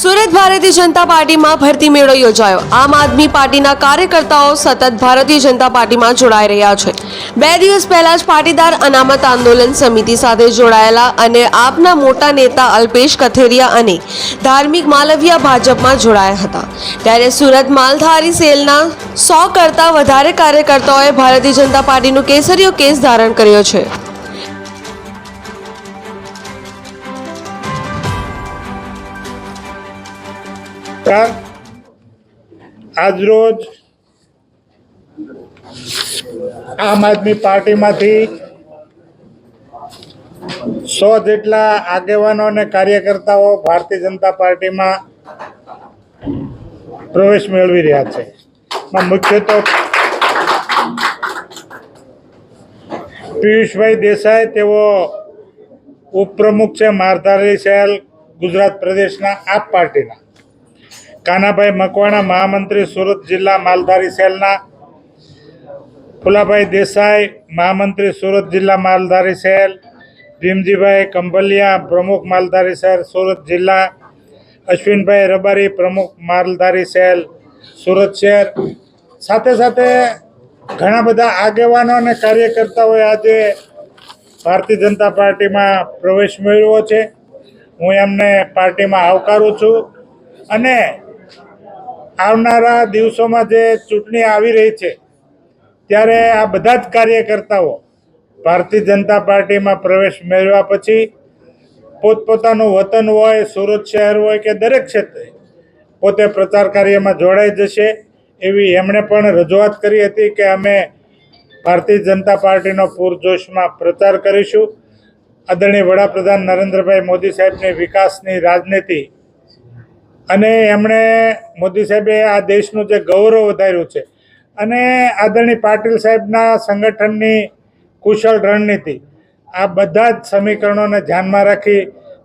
સુરત ભારતીય જનતા પાર્ટીમાં ભરતી મેળો યોજાયો. આમ આદમી પાર્ટીના કાર્યકર્તાઓ સતત ભારતીય જનતા પાર્ટીમાં જોડાઈ રહ્યા છે. બે દિવસ પહેલા જ પાટીદાર અનામત આંદોલન સમિતિ સાથે જોડાયેલા અને આપના મોટા નેતા અલ્પેશ કથેરિયા અને ધાર્મિક માલવિયા ભાજપમાં જોડાયા હતા. ત્યારે સુરત માલધારી સેલના સો કરતાં વધારે કાર્યકર્તાઓએ ભારતીય જનતા પાર્ટીનો કેસરીયો કેસ ધારણ કર્યો છે. નમસ્કાર. આજરોજ આમ આદમી પાર્ટીમાંથી સો જેટલા આગેવાનો અને કાર્યકર્તાઓ ભારતીય જનતા પાર્ટીમાં પ્રવેશ મેળવી રહ્યા છે. મુખ્ય તો પિયુષભાઈ દેસાઈ, તેઓ ઉપપ્રમુખ છે મારધારી સેલ ગુજરાત પ્રદેશના આપ પાર્ટીના. કાનાભાઈ મકવાણા, મહામંત્રી સુરત જિલ્લા માલધારી સેલના, ફુલાભાઈ દેસાઈ, મહામંત્રી સુરત જિલ્લા માલધારી સેલ, ભીમજીભાઈ કંભલિયા, પ્રમુખ માલધારી સેલ સુરત જિલ્લા, અશ્વિનભાઈ રબારી, પ્રમુખ માલધારી સેલ સુરત શહેર. સાથે સાથે ઘણા બધા આગેવાનો અને કાર્યકર્તાઓએ આજે ભારતીય જનતા પાર્ટીમાં પ્રવેશ મેળવ્યો છે. હું એમને પાર્ટીમાં આવકારું છું. અને આવનારા દિવસોમાં જે ચૂંટણી આવી રહી છે, ત્યારે આ બધા જ કાર્યકર્તાઓ ભારતીય જનતા પાર્ટીમાં પ્રવેશ મેળવ્યા પછી પોતપોતાનું વતન હોય, સુરત શહેર હોય કે દરેક ક્ષેત્રે પોતે પ્રચાર કાર્યમાં જોડાઈ જશે એવી એમણે પણ રજૂઆત કરી હતી કે અમે ભારતીય જનતા પાર્ટીનો પૂરજોશમાં પ્રચાર કરીશું. આદરણીય વડાપ્રધાન નરેન્દ્રભાઈ મોદી સાહેબની વિકાસની રાજનીતિ અને એમણે મોદી સાહેબે આ દેશનું જે ગૌરવ વધાર્યું છે. અને આદરણીય પાટીલ સાહેબના સંગઠનની કુશળ રણનીતિ, આ બધા જ સમીકરણોને ધ્યાનમાં રાખી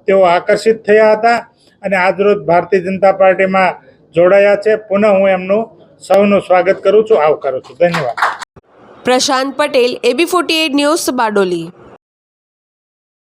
તેઓ આકર્ષિત થયા હતા અને આજરોજ ભારતીય જનતા પાર્ટીમાં જોડાયા છે. પુનઃ હું એમનું સૌનું સ્વાગત કરું છું. આવકારું છું. ધન્યવાદ. Prashant Patel, AB forty news Bardoli.